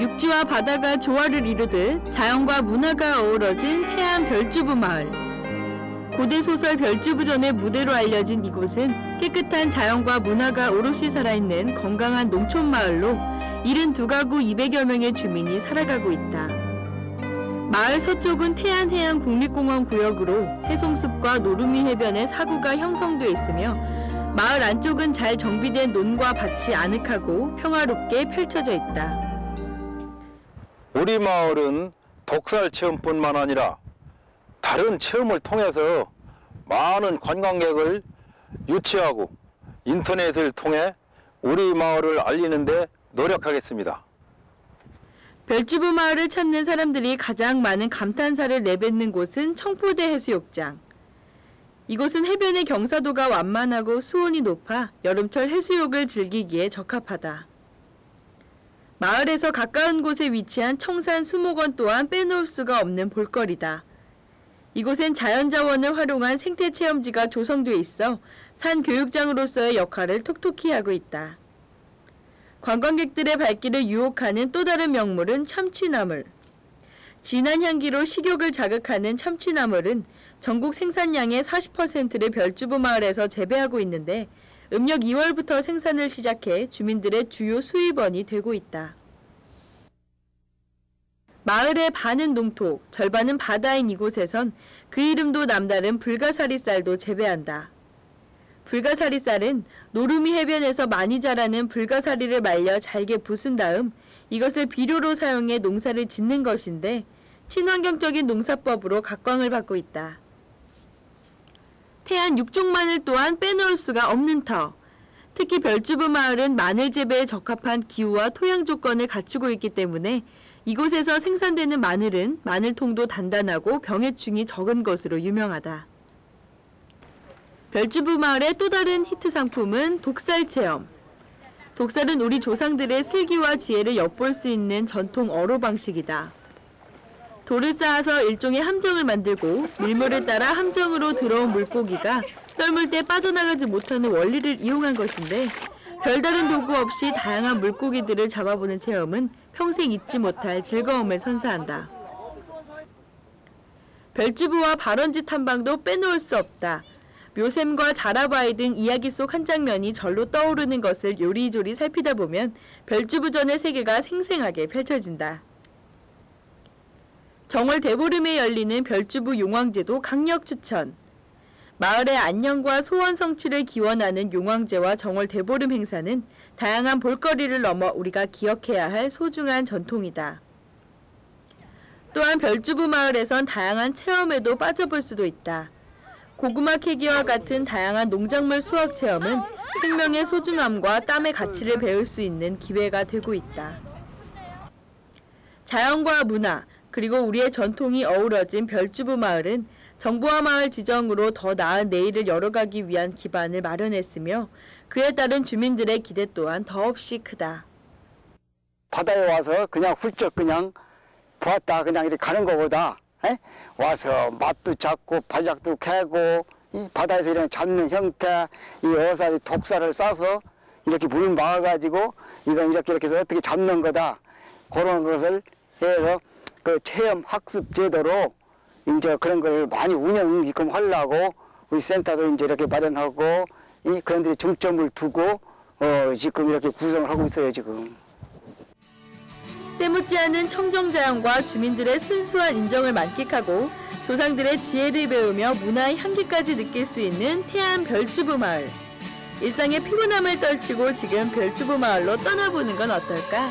육지와 바다가 조화를 이루듯 자연과 문화가 어우러진 태안 별주부 마을. 고대 소설 별주부전의 무대로 알려진 이곳은 깨끗한 자연과 문화가 오롯이 살아있는 건강한 농촌 마을로 72가구 200여 명의 주민이 살아가고 있다. 마을 서쪽은 태안해안 국립공원 구역으로 해송숲과 노루미 해변의 사구가 형성돼 있으며 마을 안쪽은 잘 정비된 논과 밭이 아늑하고 평화롭게 펼쳐져 있다. 우리 마을은 독살 체험뿐만 아니라 다른 체험을 통해서 많은 관광객을 유치하고 인터넷을 통해 우리 마을을 알리는데 노력하겠습니다. 별주부 마을을 찾는 사람들이 가장 많은 감탄사를 내뱉는 곳은 청포대 해수욕장. 이곳은 해변의 경사도가 완만하고 수온이 높아 여름철 해수욕을 즐기기에 적합하다. 마을에서 가까운 곳에 위치한 청산 수목원 또한 빼놓을 수가 없는 볼거리다. 이곳엔 자연자원을 활용한 생태체험지가 조성돼 있어 산 교육장으로서의 역할을 톡톡히 하고 있다. 관광객들의 발길을 유혹하는 또 다른 명물은 참치나물. 진한 향기로 식욕을 자극하는 참치나물은 전국 생산량의 40%를 별주부 마을에서 재배하고 있는데 음력 2월부터 생산을 시작해 주민들의 주요 수입원이 되고 있다. 마을의 반은 농토, 절반은 바다인 이곳에선 그 이름도 남다른 불가사리 쌀도 재배한다. 불가사리 쌀은 노루미 해변에서 많이 자라는 불가사리를 말려 잘게 부순 다음 이것을 비료로 사용해 농사를 짓는 것인데 친환경적인 농사법으로 각광을 받고 있다. 태안 육종 마늘 또한 빼놓을 수가 없는 터. 특히 별주부 마을은 마늘 재배에 적합한 기후와 토양 조건을 갖추고 있기 때문에 이곳에서 생산되는 마늘은 마늘통도 단단하고 병해충이 적은 것으로 유명하다. 별주부 마을의 또 다른 히트 상품은 독살 체험. 독살은 우리 조상들의 슬기와 지혜를 엿볼 수 있는 전통 어로 방식이다. 돌을 쌓아서 일종의 함정을 만들고 밀물에 따라 함정으로 들어온 물고기가 썰물 때 빠져나가지 못하는 원리를 이용한 것인데 별다른 도구 없이 다양한 물고기들을 잡아보는 체험은 평생 잊지 못할 즐거움을 선사한다. 별주부와 발원지 탐방도 빼놓을 수 없다. 묘샘과 자라바이 등 이야기 속 한 장면이 절로 떠오르는 것을 요리조리 살피다 보면 별주부전의 세계가 생생하게 펼쳐진다. 정월 대보름에 열리는 별주부 용왕제도 강력 추천. 마을의 안녕과 소원 성취를 기원하는 용왕제와 정월 대보름 행사는 다양한 볼거리를 넘어 우리가 기억해야 할 소중한 전통이다. 또한 별주부 마을에선 다양한 체험에도 빠져볼 수도 있다. 고구마 캐기와 같은 다양한 농작물 수확 체험은 생명의 소중함과 땀의 가치를 배울 수 있는 기회가 되고 있다. 자연과 문화, 그리고 우리의 전통이 어우러진 별주부 마을은 정부와 마을 지정으로 더 나은 내일을 열어가기 위한 기반을 마련했으며 그에 따른 주민들의 기대 또한 더없이 크다. 바다에 와서 그냥 훌쩍 그냥 보았다 그냥 이렇게 가는 것보다 에? 와서 맛도 잡고 바짝도 캐고 이 바다에서 이런 잡는 형태 이 어살이 독살을 싸서 이렇게 물을 막아가지고 이건 이렇게 이렇게 해서 어떻게 잡는 거다 그런 것을 해서 그 체험 학습 제도로 이제 그런 걸 많이 운영 지금 하려고 우리 센터도 이제 이렇게 마련하고 이 그런 데 중점을 두고 어 지금 이렇게 구성을 하고 있어요 지금. 때묻지 않은 청정자연과 주민들의 순수한 인정을 만끽하고 조상들의 지혜를 배우며 문화의 향기까지 느낄 수 있는 태안 별주부 마을. 일상의 피곤함을 떨치고 지금 별주부 마을로 떠나보는 건 어떨까?